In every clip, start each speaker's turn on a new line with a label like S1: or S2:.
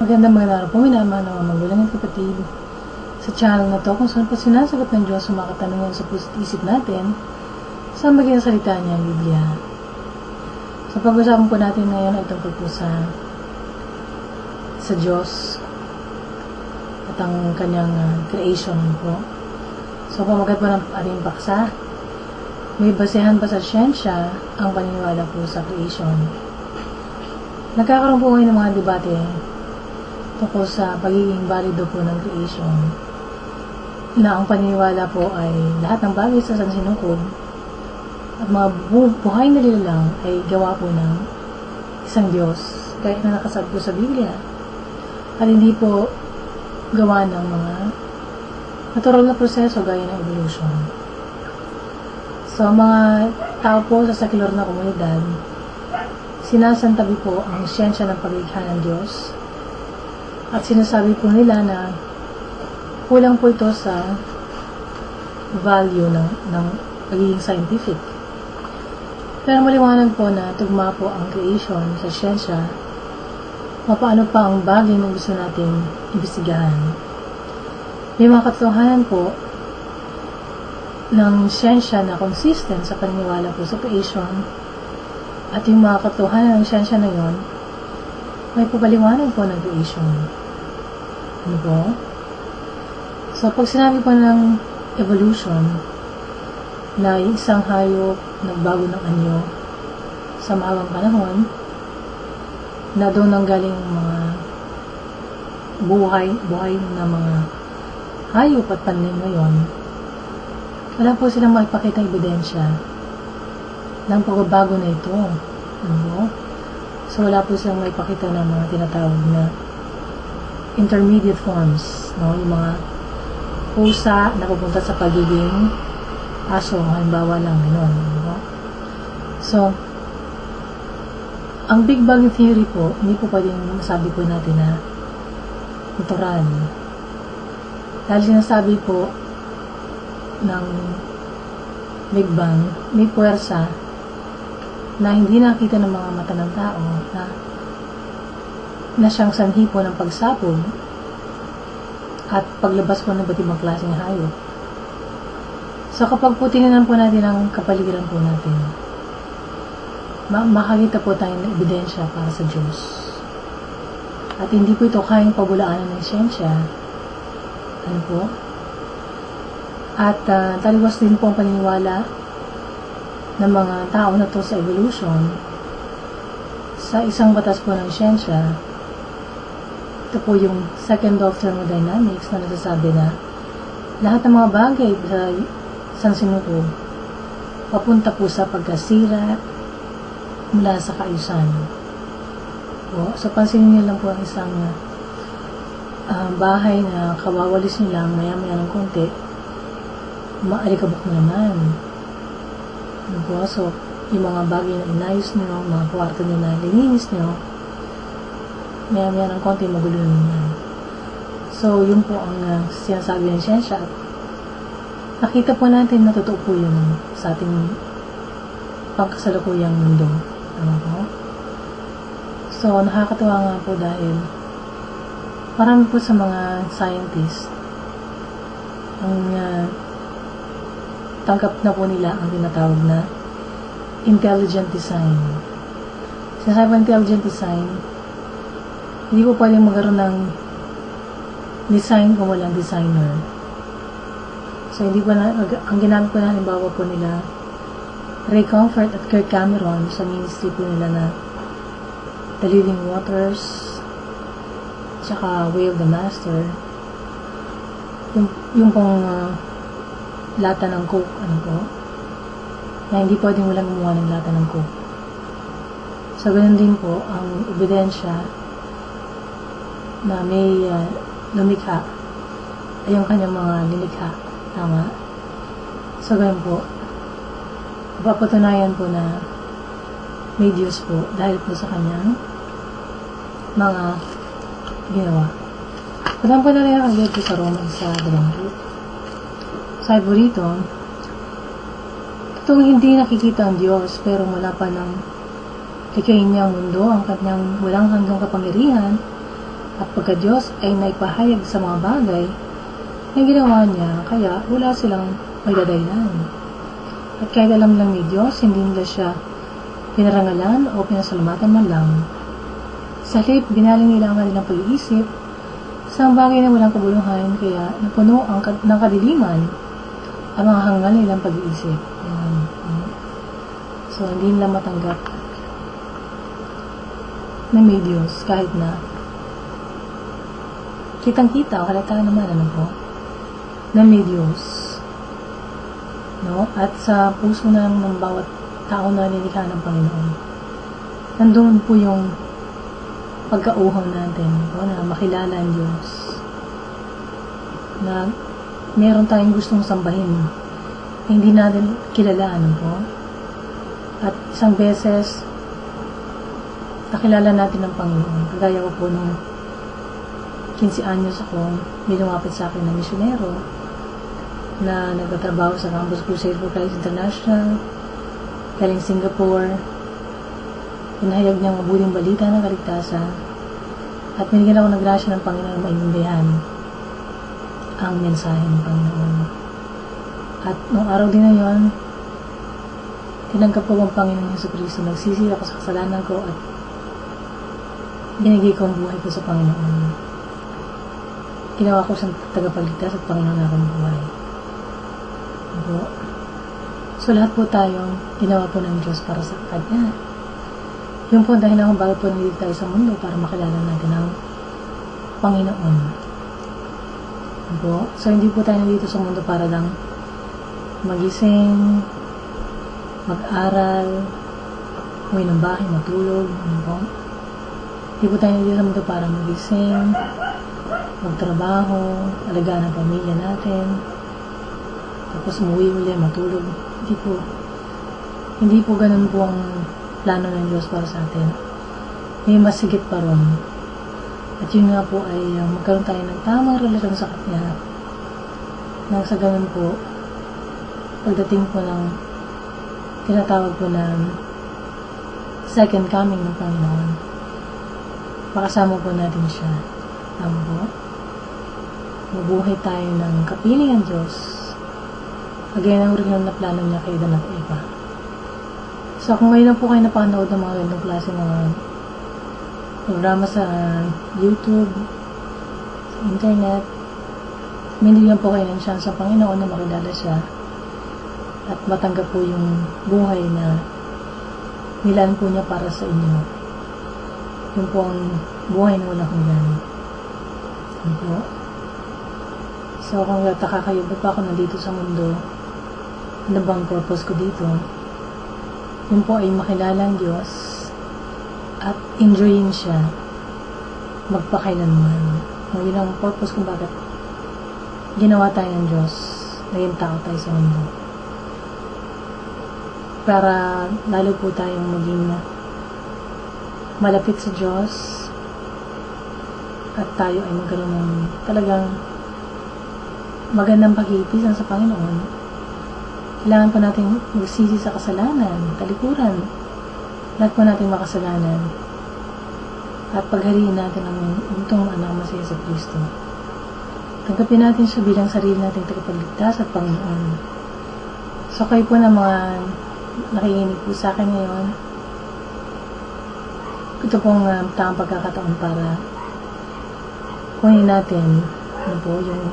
S1: Magandang magandang araw po, minamahal ng mga magulang at kapatid. Sa channel na to, kung saan po sinasagot ng Diyos ang mga katanungan sa puso't isip natin, sa maging salita niya ang Biblia. So pag-usapan po natin ngayon ay tungkol po sa sa Diyos at ang kanyang uh, creation po. So pamagat po ng ating paksa, may basehan ba sa siyensya ang paniniwala po sa creation? Nagkakaroon po ngayon ng mga debate tungkol sa pagiging valido po ng creation na ang paniniwala po ay lahat ng bagay sa sansinukob at mga bu- buhay na nilalang ay gawa po ng isang Diyos gaya na nakasabi po sa Biblia at hindi po gawa ng mga natural na proseso gaya ng evolution. So, mga tao po sa secular na komunidad, sinasantabi po ang siyensya ng paglikha ng Diyos at sinasabi po nila na kulang po ito sa value ng, ng pagiging scientific. Pero maliwanag po na tugma po ang creation sa siyensya paano pa ang bagay na gusto nating imbestigahan. May mga katotohanan po ng siyensya na consistent sa paniniwala po sa creation at yung mga katotohanan ng siyensya na yon may papaliwanag po ng creation. Ano po? So, pag sinabi po ng evolution, na isang hayop nagbago ng anyo sa mahabang panahon, na doon ang galing mga buhay, buhay na mga hayop at panlim ngayon, wala po silang makipakita ebidensya ng pagbabago na ito. Ano po? So, wala po silang maipakita ng mga tinatawag na intermediate forms, no? Yung mga pusa na pupunta sa pagiging aso, halimbawa lang, gano'n. No? So, ang Big Bang Theory po, hindi po pwedeng masabi po natin na natural. Dahil sinasabi po ng Big Bang, may puwersa na hindi nakita ng mga mata ng tao na na siyang sanhi po ng pagsapog at paglabas po ng ba't ibang klaseng hayop. So kapag po tingnan po natin ang kapaligiran po natin, ma makakita po tayo ng ebidensya para sa Diyos. At hindi po ito kayang pabulaanan ng siyensya. Ano po? At uh, taliwas din po ang paniniwala ng mga tao na to sa evolution sa isang batas po ng siyensya ito po yung second law of thermodynamics na nagsasabi na lahat ng mga bagay sa sansinukob papunta po sa pagkasira mula sa kaayusan. Po, so pansinin niyo lang po ang isang uh, bahay na kawawalis niyo lang maya-maya ng konti maalikabok na naman. Po, so yung mga bagay na inayos niyo, mga kwarto niyo na lininis niyo, maya-maya ng konti magulo yan. So, yun po ang uh, sinasabi ng siyensya nakita po natin na totoo po yun sa ating pangkasalukuyang mundo. Ano po? So, nakakatuwa nga po dahil marami po sa mga scientists ang uh, tanggap na po nila ang tinatawag na intelligent design. Sinasabi intelligent design, hindi ko pwedeng magkaroon ng design kung walang designer. So, hindi po na, ang ginamit ko na halimbawa po nila, Ray Comfort at Kirk Cameron sa ministry po nila na The Living Waters, tsaka Way of the Master, yung, yung pong uh, lata ng Coke, ano po, na hindi pwedeng walang gumawa ng lata ng Coke. So, ganun din po, ang ebidensya na may uh, lumikha ay yung kanyang mga linikha. Tama? So, ganun po. Papatunayan po na may Diyos po dahil po sa kanyang mga ginawa. Pagdaan po na rin ang po sa Romans sa dalawang Sabi rito, Totoong hindi nakikita ang Diyos, pero mula pa ng kikain niya mundo, ang kanyang walang hanggang kapangyarihan, At pagka Diyos ay naipahayag sa mga bagay na ginawa niya, kaya wala silang magdadaylan. At kahit alam lang ni Diyos, hindi nila siya pinarangalan o pinasalamatan man lang. Sa halip, binaling nila ang kanilang pag-iisip sa bagay na walang kabuluhan, kaya napuno ang ng kadiliman ang mga hangal nilang pag-iisip. So, hindi nila matanggap na may Diyos kahit na kitang-kita o halata naman ano po na may Diyos no? At sa puso na ng bawat tao na nilikha ng Panginoon nandoon po yung pagkauhaw natin no, na makilala ang Diyos. Na meron tayong gustong sambahin hindi natin kilala ano po at isang beses nakilala natin ng Panginoon. Kagaya ko po nung 15 anyos ako, may lumapit sa akin na misyonero na nagtatrabaho sa Campus Crusade for Christ International, galing Singapore. Inahayag niya ang mabuting balita ng kaligtasan at binigyan ako ng grasya ng Panginoon na maintindihan ang mensahe ng Panginoon. At nung araw din na yon, tinanggap ko ang Panginoon Yesu Cristo, nagsisi ako sa kasalanan ko at binigay ko ang buhay ko sa Panginoon. Ginawa ko siyang tagapagligtas at Panginoon na aking buhay. Po. So, lahat po tayong ginawa po ng Diyos para sa Kanya. Yun po dahil ako bakit po nandito tayo sa mundo para makilala natin ang Panginoon. Po. So, hindi po tayo nandito sa mundo para lang magising, mag-aral, uwi ng bahay, matulog, ano po. Hindi po tayo nandito sa mundo para magising, magtrabaho, alagaan ang pamilya natin, tapos umuwi uli, matulog. Hindi po. Hindi po ganun po ang plano ng Diyos para sa atin. May masigit pa ron. At yun nga po ay uh, magkaroon tayo ng tamang relasyon sa Kanya. Nang sa ganun po, pagdating po ng tinatawag po na second coming ng Panginoon, makasama po natin siya. Tama po? Mabuhay tayo ng kapiling ang Diyos. Kagaya ng original na plano niya kay Dan at Eva. So, kung ngayon po kayo napanood ng mga ganitong klase mga programa sa YouTube, sa internet, lang po kayo ng chance sa Panginoon na makilala siya at matanggap po yung buhay na nilaan po niya para sa inyo. Yun po ang buhay na walang hanggan. Yun po. So, kung nataka kayo, ba't pa ako nandito sa mundo? Ano bang purpose ko dito? Yun po ay makilala ang Diyos enjoyin siya magpakailanman. No, yun ang purpose kung bakit ginawa tayo ng Diyos. Naging tao tayo sa mundo. Para lalo po tayong maging malapit sa Diyos at tayo ay magkaroon ng talagang magandang pag-iipisan sa Panginoon. Kailangan po natin magsisi sa kasalanan, talikuran. Lahat po natin makasalanan. At paghariin natin ang untong anak masaya sa Kristo. Tanggapin natin siya bilang sarili nating tagapagligtas at Panginoon. So kayo po na mga nakikinig po sa akin ngayon, ito pong uh, tamang pagkakataon para kunin natin ano po, yung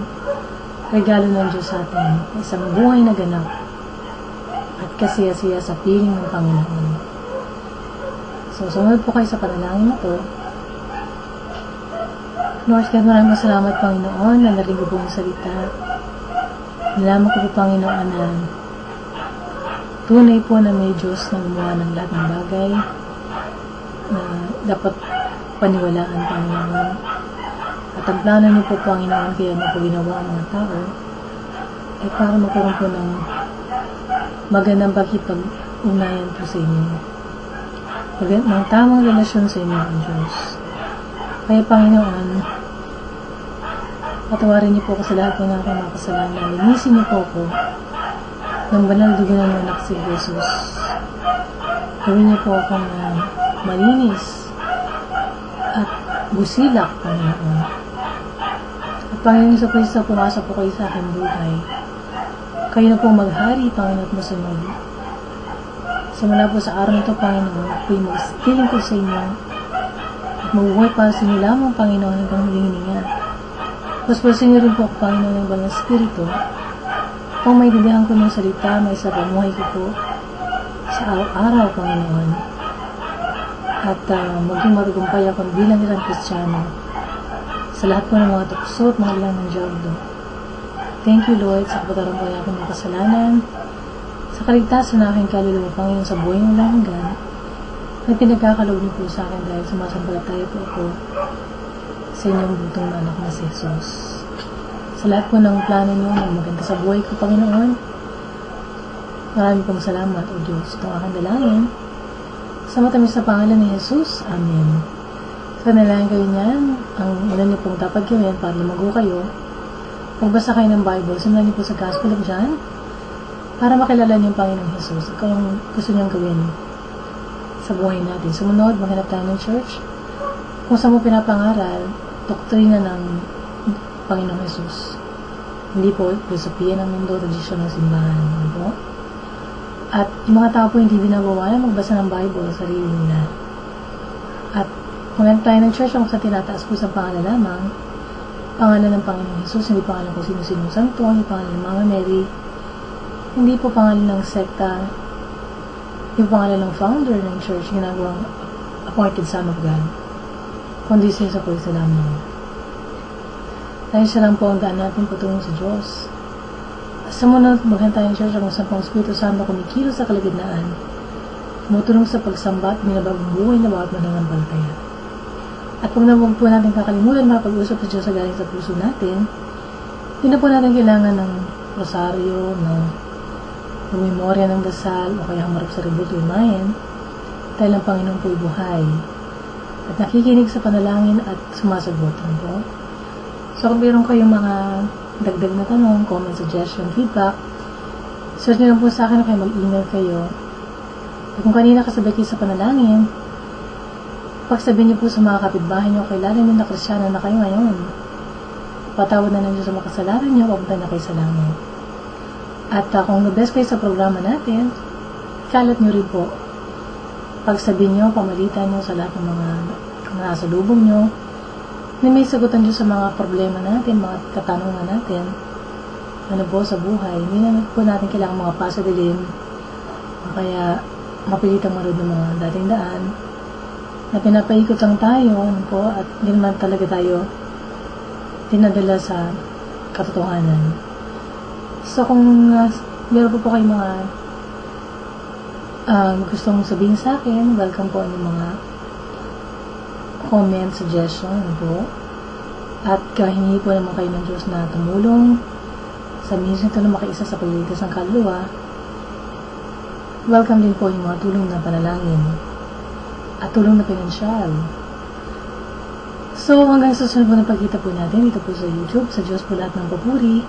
S1: regalo ng Diyos sa atin, isang buhay na ganap at kasiya-siya sa piling ng Panginoon. So, sumunod po kayo sa panalangin na to. Lord God, maraming salamat Panginoon na narinig ko ang salita. Nalaman ko po Panginoon na tunay po na may Diyos na gumawa ng lahat ng bagay na dapat paniwalaan Panginoon. At ang plano niyo po Panginoon kaya niyo po ginawa ang mga tao ay para magkaroon po ng magandang pakipag-unayan po sa inyo. Magand ng tamang relasyon sa inyo ang Diyos. Kaya Panginoon, patawarin niyo po ako sa lahat ng aking mga kasalanan. Linisin niyo po ako ng banal dugo ng anak si Jesus. Gawin niyo po akong uh, malinis at busilak, Panginoon. At Panginoon sa Kristo, pumasok po kayo sa aking buhay. Kayo na pong maghari, Panginoon at masunod. Simula po sa araw na ito, Panginoon, ako'y mag-stiling ko sa inyo at mabuhay para sa inyo lamang, Panginoon, hanggang huling hininga. Paspasin niyo rin po ako, Panginoon, ng Banal Espiritu. Kung maintindihan ko ng salita, may sa pamuhay ko po sa araw-araw, Panginoon. At uh, maging matagumpay ako bilang isang Kristiyano sa lahat po ng mga tukso at mga ilang ng Diablo. Thank you, Lord, sa kapataran po ng aking mga kasalanan, sa kaligtasan na aking kaluluwa, Panginoon, sa buhay ng langgan, na pinagkakaloob niyo po sa akin dahil sumasampalataya po ako sa inyong butong na anak na si Jesus. Sa lahat po ng plano niyo na maganda sa buhay ko, Panginoon, marami pong salamat, O Diyos, itong aking dalangin. Sa matamis sa pangalan ni Jesus, Amen. Sa nalangin kayo niyan, ang una niyo pong dapat gawin para lumago kayo, magbasa kayo ng Bible, sundan niyo po sa Gospel of John, para makilala niyo ang Panginoong Jesus at kung gusto niyang gawin sa buhay natin. Sumunod, maghanap tayo ng church. Kung saan mo pinapangaral, doktrina ng Panginoong Jesus. Hindi po filosofiya ng mundo, tradisyon ng simbahan. Ano po? At yung mga tao po hindi binabawalan magbasa ng Bible sa sarili nila. At kung tayo ng church, kung sa tinataas po sa pangalan lamang, pangalan ng Panginoong Jesus, hindi pangalan kung sino-sino santo, hindi pangalan ng Mama Mary, hindi po pangalan ng sekta, yung pangalan ng founder ng church, ginagawang appointed son of God, kundi siya sa Kristo lamang. Dahil siya lang po ang daan natin patungo sa Diyos. Sa munod, maghan tayo ng church kung pong Espiritu Santo kumikilos sa kalagitnaan, tumutulong sa pagsamba at binabagong buhay na bawat mananampalataya. At kung naman po natin kakalimutan makapag-usap sa Diyos sa galing sa puso natin, hindi na po natin kailangan ng rosaryo, ng memorya ng dasal, o kaya hamarap sa ribot umayan, dahil ang Panginoon po'y buhay. At nakikinig sa panalangin at sumasagot. Ano po? So, kung meron kayong mga dagdag na tanong, comment, suggestion, feedback, search nyo lang po sa akin o kayo mag-email kayo. At kung kanina kasabay kayo sa panalangin, pagsabihin niyo po sa mga kapitbahay niyo, kilala niyo na kristyano na kayo ngayon. Patawad na ng Diyos sa mga kasalanan niyo, papunta na kayo sa langit. At uh, kung the-best kayo sa programa natin, kalat niyo rin po. Pagsabihin niyo, pamalitan niyo sa lahat ng mga nasa lubong niyo, na may sagutan Diyos sa mga problema natin, mga katanungan natin, ano po sa buhay. Hindi na po natin kailangan mga pasadilim, o kaya mapilitang marunod ng mga dating daan, na pinapaikot lang tayo, ano po, at hindi talaga tayo tinadala sa katotohanan. So, kung uh, meron po po kayong mga um, gustong sabihin sa akin, welcome po ang mga comment, suggestion po. At kahingi po naman kayo ng Diyos na tumulong sa minsan ito na makiisa sa pagliligtas ng kaluluwa. Welcome din po yung mga tulong na panalangin at tulong na pinansyal. So, hanggang sa sunod po na pagkita po natin dito po sa YouTube, sa Diyos po lahat ng papuri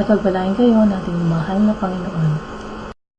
S1: at pagpalain kayo ng ating mahal na Panginoon.